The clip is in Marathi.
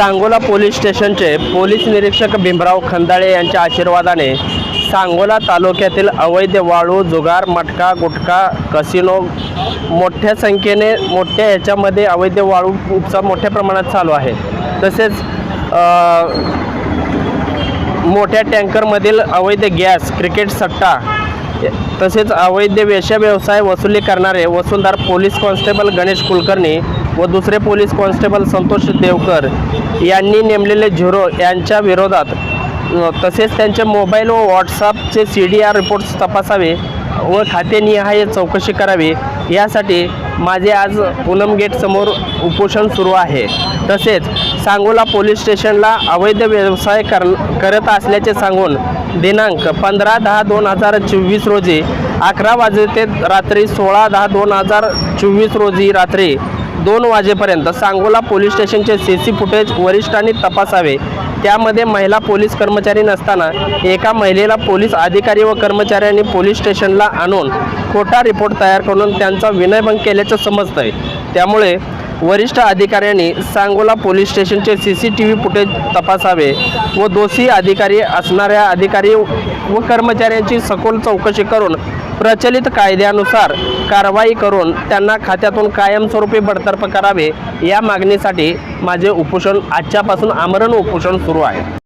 सांगोला पोलीस स्टेशनचे पोलीस निरीक्षक भीमराव खंदाळे यांच्या आशीर्वादाने सांगोला तालुक्यातील अवैध वाळू जुगार मटका गुटखा कसिनो मोठ्या संख्येने मोठ्या ह्याच्यामध्ये अवैध वाळू उपसा मोठ्या प्रमाणात चालू आहे. तसेच मोठ्या टँकरमधील अवैध गॅस क्रिकेट सट्टा तसेच अवैध वेश्या व्यवसाय वसुली करणारे वसुलदार पोलीस कॉन्स्टेबल गणेश कुलकर्णी व दुसरे पोलीस कॉन्स्टेबल संतोष देवकर यांनी नेमलेले झिरो यांच्या विरोधात तसेच त्यांचे मोबाईल व व्हॉट्सअपचे सी डी आर रिपोर्ट्स तपासावे व खातेनिहाय चौकशी करावी. यासाठी माझे आज पूनम गेटसमोर उपोषण सुरू आहे. तसेच सांगोला पोलीस स्टेशनला अवैध व्यवसाय कर करत असल्याचे सांगून दिनांक पंधरा दहा दोन हजार चोवीस रोजी अकरा वाजे ते रात्री सोळा दहा दोन हजार चोवीस रोजी रात्री दोन वाजेपर्यंत सांगोला पोलीस स्टेशनचे सी सी फुटेज वरिष्ठांनी तपासावे. त्यामध्ये महिला पोलीस कर्मचारी नसताना एका महिलेला पोलीस अधिकारी व कर्मचाऱ्यांनी पोलीस स्टेशनला आणून खोटा रिपोर्ट तयार करून त्यांचा विनयभंग केल्याचं समजतंय. त्यामुळे वरिष्ठ अधिकाऱ्यांनी सांगोला पोलीस स्टेशनचे C C T V footage तपासावे व दोषी अधिकारी असणाऱ्या अधिकारी व कर्मचाऱ्यांची सखोल चौकशी करून प्रचलित कायद्यानुसार कारवाई करून त्यांना खात्यातून कायमस्वरूपी बडतर्फ करावे या मागणीसाठी माझे उपोषण आजच्यापासून आमरण उपोषण सुरू आहे.